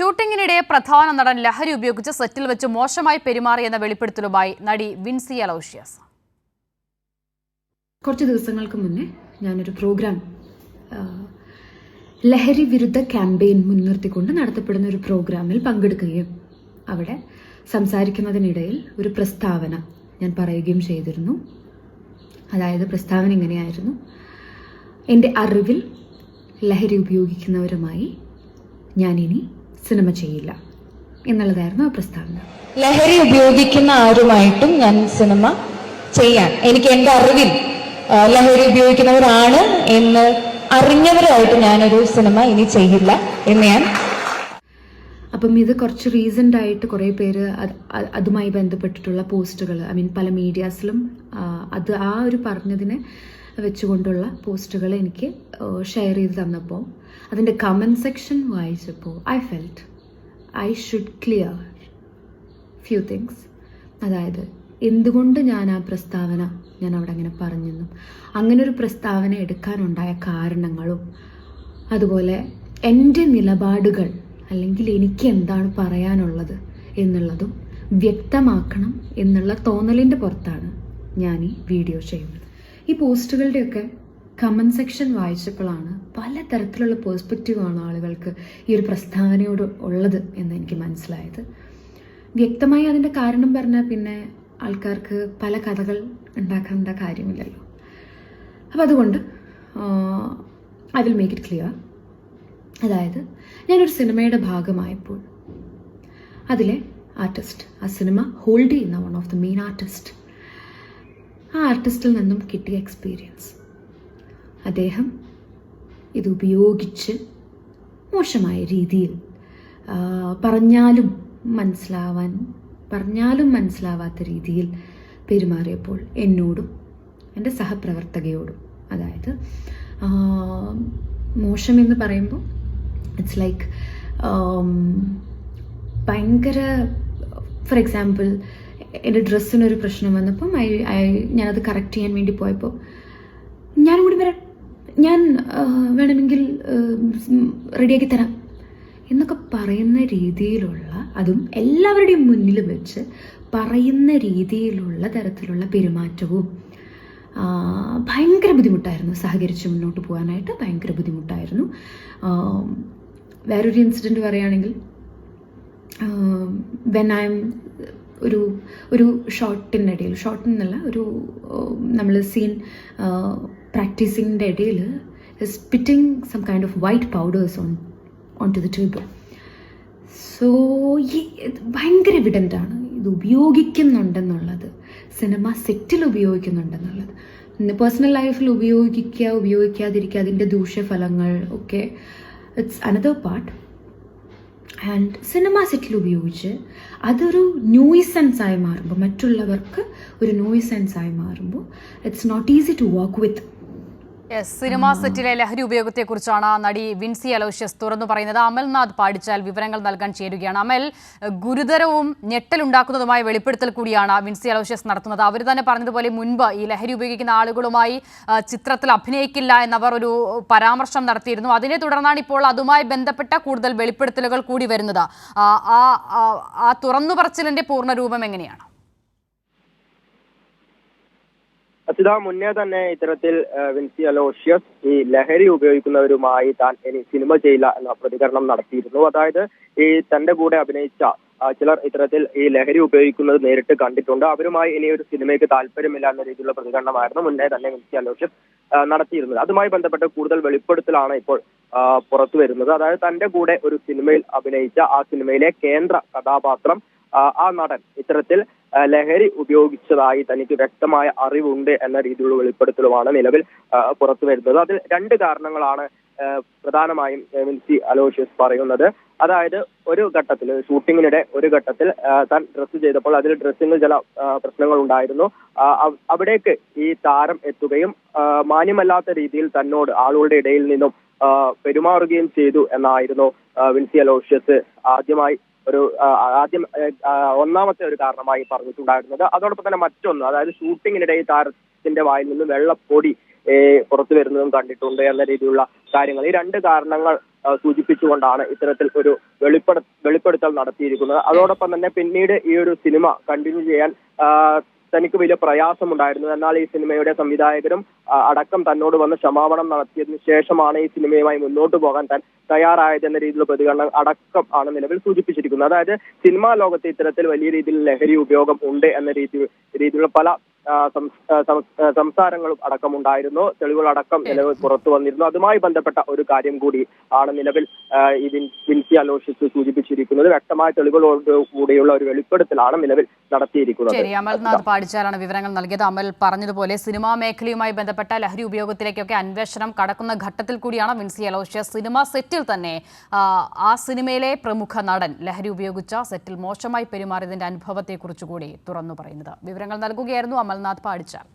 ഷൂട്ടിങ്ങിനിടെ പ്രധാന നടൻ ലഹരി ഉപയോഗിച്ച് സെറ്റിൽ വെച്ച് മോശമായി പെരുമാറിയെന്ന വെളിപ്പെടുത്തലുമായി നടി വിൻസി അലോഷ്യസ്. കുറച്ച് ദിവസങ്ങൾക്ക് മുന്നേ ഞാനൊരു പ്രോഗ്രാം ലഹരി വിരുദ്ധ ക്യാമ്പയിൻ മുൻനിർത്തിക്കൊണ്ട് നടത്തപ്പെടുന്ന ഒരു പ്രോഗ്രാമിൽ പങ്കെടുക്കുകയും അവിടെ സംസാരിക്കുന്നതിനിടയിൽ ഒരു പ്രസ്താവന ഞാൻ പറയുകയും ചെയ്തിരുന്നു. അതായത് പ്രസ്താവന ഇങ്ങനെയായിരുന്നു. എന്റെ അറിവിൽ ലഹരി ഉപയോഗിക്കുന്നവരുമായി ഞാനിനി സിനിമ ചെയ്യില്ല. എന്നുള്ളതായിരുന്നു ആ പ്രസ്താവന. ലഹരി ഉപയോഗിക്കുന്ന ആരുമായിട്ടും ഞാൻ സിനിമ ചെയ്യാൻ എനിക്ക് എന്റെ അറിവിൽ ലഹരി ഉപയോഗിക്കുന്നവരാണ് എന്ന് അറിഞ്ഞവരായിട്ട് ഞാനൊരു സിനിമ ഇനി ചെയ്യില്ല എന്ന് ഞാൻ അപ്പം ഇത് കുറച്ച് റീസെന്റ് ആയിട്ട് കുറേ പേര് അതുമായി ബന്ധപ്പെട്ടിട്ടുള്ള പോസ്റ്റുകൾ ഐ മീൻ പല മീഡിയാസിലും അത് ആ ഒരു പറഞ്ഞതിനെ വെച്ചുകൊണ്ടുള്ള പോസ്റ്റുകൾ എനിക്ക് ഷെയർ ചെയ്ത് തന്നപ്പോൾ അതിന്റെ കമന്റ് സെക്ഷൻ വായിച്ചപ്പോൾ I felt I should clear few things അതായത് എന്തുകൊണ്ട് ഞാൻ ആ പ്രസ്താവന ഞാൻ അവിടെ അങ്ങനെ പറഞ്ഞെന്നും അങ്ങനെ ഒരു പ്രസ്താവന എടുക്കാനുണ്ടായ കാരണങ്ങളും അതുപോലെ എന്റെ നിലപാടുകൾ അല്ലെങ്കിൽ എനിക്ക് എന്താണ് പറയാനുള്ളത് എന്നുള്ളതും വ്യക്തമാക്കണം എന്നുള്ള തോന്നലിന്റെ പുറത്താണ് ഞാൻ ഈ വീഡിയോ ചെയ്യുന്നത്. ഈ പോസ്റ്റുകളുടെയൊക്കെ കമന്റ് സെക്ഷൻ വായിച്ചപ്പോഴാണ് പല തരത്തിലുള്ള പേഴ്സ്പെക്റ്റീവാണ് ആളുകൾക്ക് ഈ ഒരു പ്രസ്താവനയോട് ഉള്ളത് എന്ന് എനിക്ക് മനസ്സിലായത്. വ്യക്തമായി അതിന്റെ കാരണം പറഞ്ഞാൽ പിന്നെ ആൾക്കാർക്ക് പല കഥകൾ ഉണ്ടാക്കേണ്ട കാര്യമില്ലല്ലോ. അപ്പം അതുകൊണ്ട് I will make it clear അതായത് ഞാനൊരു സിനിമയുടെ ഭാഗമായപ്പോൾ അതിലെ ആർട്ടിസ്റ്റ് ആ സിനിമ ഹോൾഡ് ചെയ്യുന്ന one of the main artist ആ ആർട്ടിസ്റ്റിൽ നിന്നും കിട്ടിയ എക്സ്പീരിയൻസ് അദ്ദേഹം ഇത് ഉപയോഗിച്ച് മോശമായ രീതിയിൽ പറഞ്ഞാലും മനസ്സിലാവാൻ പറഞ്ഞാലും മനസ്സിലാവാത്ത രീതിയിൽ പെരുമാറിയപ്പോൾ എന്നോടും എന്റെ സഹപ്രവർത്തകയോടും അതായത് മോശം എന്ന് പറയുമ്പോൾ ഇറ്റ്സ് ലൈക്ക് ഭയങ്കര ഫോർ എക്സാമ്പിൾ എന്റെ ഡ്രസ്സിനൊരു പ്രശ്നം വന്നപ്പം ഐ ഐ ഞാനത് കറക്റ്റ് ചെയ്യാൻ വേണ്ടി പോയപ്പോൾ ഞാനും കൂടി വരാം. ഞാൻ വേണമെങ്കിൽ റെഡിയാക്കി തരാം. എന്നൊക്കെ പറയുന്ന രീതിയിലുള്ള അതും എല്ലാവരുടെയും മുന്നിൽ വെച്ച് പറയുന്ന രീതിയിലുള്ള തരത്തിലുള്ള പെരുമാറ്റവും ഭയങ്കര ബുദ്ധിമുട്ടായിരുന്നു സഹകരിച്ച് മുന്നോട്ട് പോകാനായിട്ട്. ഭയങ്കര ബുദ്ധിമുട്ടായിരുന്നു. വേറൊരു ഇൻസിഡന്റ് പറയുകയാണെങ്കിൽ വെൻ ഐ എം ഒരു ഒരു ഷോട്ടിന്റെ ഇടയിൽ ഷോട്ട് എന്നല്ല ഒരു നമ്മൾ സീൻ പ്രാക്ടീസിങ്ങിന്റെ ഇടയിൽ spitting some kind of white powders on on to the tube so ഈ ഭയങ്കര എവിഡന്റാണ് ഇത് ഉപയോഗിക്കുന്നുണ്ടെന്നുള്ളത്. സിനിമ സെറ്റിൽ ഉപയോഗിക്കുന്നുണ്ടെന്നുള്ളത്. പേഴ്സണൽ ലൈഫിൽ ഉപയോഗിക്കുക ഉപയോഗിക്കാതിരിക്കുക അതിന്റെ ദൂഷ്യഫലങ്ങൾ ഒക്കെ ഇറ്റ്സ് അനദർ പാർട്ട് ആൻഡ് സിനിമ സെറ്റിൽ ഉപയോഗിച്ച് അതൊരു ന്യൂയിസെൻസ് ആയി മാറുമ്പോൾ മറ്റുള്ളവർക്ക് ഒരു ന്യൂയിസെൻസ് ആയി മാറുമ്പോൾ it's not easy to work with yes cinema സെറ്റിലെ ലഹരി ഉപയോഗത്തെക്കുറിച്ചാണ് നടി വിൻസി അലോഷ്യസ് തുറന്നു പറയുന്നത്. അമൽനാഥ് പാടിച്ചാൽ വിവരങ്ങൾ നൽകാൻ ചേരുകയാണ്. അമൽ ഗുരുതരവും ഞെട്ടലുണ്ടാക്കുന്നതുമായ വെളിപ്പെടുത്തൽ കൂടിയാണ് വിൻസി അലോഷ്യസ് നടത്തുന്നത്. അവർ തന്നെ പറഞ്ഞതുപോലെ മുൻപ് ഈ ലഹരി ഉപയോഗിക്കുന്ന ആളുകളുമായി ചിത്രത്തിൽ അഭിനയിക്കില്ല എന്നവർ ഒരു പരാമർശം നടത്തിയിരുന്നു. അതിനെ തുടർന്നാണ് ഇപ്പോൾ അതുമായി ബന്ധപ്പെട്ട കൂടുതൽ വെളിപ്പെടുത്തലുകൾ കൂടി വരുന്നത്. ആ തുറന്നു പറച്ചിലിന്റെ പൂർണ രൂപം എങ്ങനെയാണ്? അച്യുത മുന്നേ തന്നെ ഇത്തരത്തിൽ വിൻസി അലോഷ്യസ് ഈ ലഹരി ഉപയോഗിക്കുന്നവരുമായി താൻ ഇനി സിനിമ ചെയ്യില്ല എന്ന പ്രതികരണം നടത്തിയിരുന്നു. അതായത് ഈ തന്റെ കൂടെ അഭിനയിച്ച ചിലർ ഇത്തരത്തിൽ ഈ ലഹരി ഉപയോഗിക്കുന്നത് നേരിട്ട് കണ്ടിട്ടുണ്ട്. അവരുമായി ഇനി ഒരു സിനിമയ്ക്ക് താല്പര്യമില്ല എന്ന രീതിയിലുള്ള പ്രതികരണമായിരുന്നു മുന്നേ തന്നെ വിൻസി അലോഷ്യസ് നടത്തിയിരുന്നത്. അതുമായി ബന്ധപ്പെട്ട് കൂടുതൽ വെളിപ്പെടുത്തലാണ് ഇപ്പോൾ പുറത്തു വരുന്നത്. അതായത് തന്റെ കൂടെ ഒരു സിനിമയിൽ അഭിനയിച്ച ആ സിനിമയിലെ കേന്ദ്ര കഥാപാത്രം ആ, നടൻ ഇത്തരത്തിൽ ലഹരി ഉപയോഗിച്ചതായി തനിക്ക് വ്യക്തമായ അറിവുണ്ട് എന്ന രീതിയിലുള്ള വെളിപ്പെടുത്തലുമാണ് നിലവിൽ പുറത്തു വരുന്നത്. അതിൽ രണ്ട് കാരണങ്ങളാണ് പ്രധാനമായും മിൻസി അലോഷ്യസ് പറയുന്നത്. അതായത് ഒരു ഘട്ടത്തിൽ ഷൂട്ടിങ്ങിനിടെ ഒരു ഘട്ടത്തിൽ താൻ ഡ്രസ്സ് ചെയ്തപ്പോൾ അതിൽ ഡ്രസ്സിങ്ങിൽ ചില പ്രശ്നങ്ങൾ ഉണ്ടായിരുന്നു അവിടേക്ക് ഈ താരം എത്തുകയും മാന്യമല്ലാത്ത രീതിയിൽ തന്നോട് ആളുകളുടെ ഇടയിൽ നിന്നും പെരുമാറുകയും ചെയ്തു എന്നായിരുന്നു വിൻസി അലോഷ്യസ് ആദ്യമായി ഒരു ആദ്യം ഒന്നാമത്തെ ഒരു കാരണമായി പറഞ്ഞിട്ടുണ്ടായിരുന്നത്. അതോടൊപ്പം തന്നെ മറ്റൊന്ന് അതായത് ഷൂട്ടിങ്ങിനിടെ താരത്തിന്റെ വായിൽ നിന്ന് വെള്ളപ്പൊടി പുറത്തു വരുന്നതും കണ്ടിട്ടുണ്ട് എന്ന രീതിയിലുള്ള കാര്യങ്ങൾ. ഈ രണ്ട് കാരണങ്ങൾ സൂചിപ്പിച്ചുകൊണ്ടാണ് ഇത്തരത്തിൽ ഒരു വെളിപ്പെടു വെളിപ്പെടുത്തൽ നടത്തിയിരിക്കുന്നത്. അതോടൊപ്പം തന്നെ പിന്നീട് ഈ ഒരു സിനിമ കണ്ടിന്യൂ ചെയ്യാൻ തനിക്ക് വലിയ പ്രയാസമുണ്ടായിരുന്നു എന്നാൽ ഈ സിനിമയുടെ സംവിധായകരും അടക്കം തന്നോട് വന്ന് ക്ഷമാപണം നടത്തിയതിനു ശേഷമാണ് ഈ സിനിമയുമായി മുന്നോട്ട് പോകാൻ താൻ തയ്യാറായത് എന്ന രീതിയിലുള്ള പ്രതികരണം അടക്കം ആണ് നിലവിൽ സൂചിപ്പിച്ചിരിക്കുന്നത്. അതായത് സിനിമാ ലോകത്ത് ഇത്തരത്തിൽ വലിയ രീതിയിൽ ലഹരി ഉപയോഗം ഉണ്ട് എന്ന രീതി രീതിയിലുള്ള പല സംസാരങ്ങളും അടക്കമുണ്ടായിരുന്നു. തെളിവുകളടക്കം നിലവിൽ പുറത്തു വന്നിരുന്നു. അതുമായി ബന്ധപ്പെട്ട ഒരു കാര്യം കൂടി ആണ് നിലവിൽ ഇതിൻ ഈ വിൻസി അലോഷ്യസ് സൂചിപ്പിച്ചിരിക്കുന്നത്. വ്യക്തമായ തെളിവുകളോട് കൂടിയുള്ള ഒരു വെളിപ്പെടുത്തലാണ് നിലവിൽ നടത്തിയിരിക്കുന്നത്. ശരി അമൽനാഥ് പാടിച്ചാലാണ് വിവരങ്ങൾ നൽകിയത്. അമൽ പറഞ്ഞതുപോലെ സിനിമാ മേഖലയുമായി ബന്ധപ്പെട്ട ലഹരി ഉപയോഗത്തിലേക്കൊക്കെ അന്വേഷണം കടക്കുന്ന ഘട്ടത്തിൽ കൂടിയാണ് വിൻസി അലോഷ്യസ് സിനിമാ സെറ്റിൽ തന്നെ ആ, ആ സിനിമയിലെ പ്രമുഖ നടൻ ലഹരി ഉപയോഗിച്ച സെറ്റിൽ മോശമായി പെരുമാറിയതിന്റെ അനുഭവത്തെക്കുറിച്ച് കൂടി തുറന്നു പറയുന്നത്. വിവരങ്ങൾ നൽകുകയായിരുന്നു അമൽനാഥ് പാടിച്ചാൽ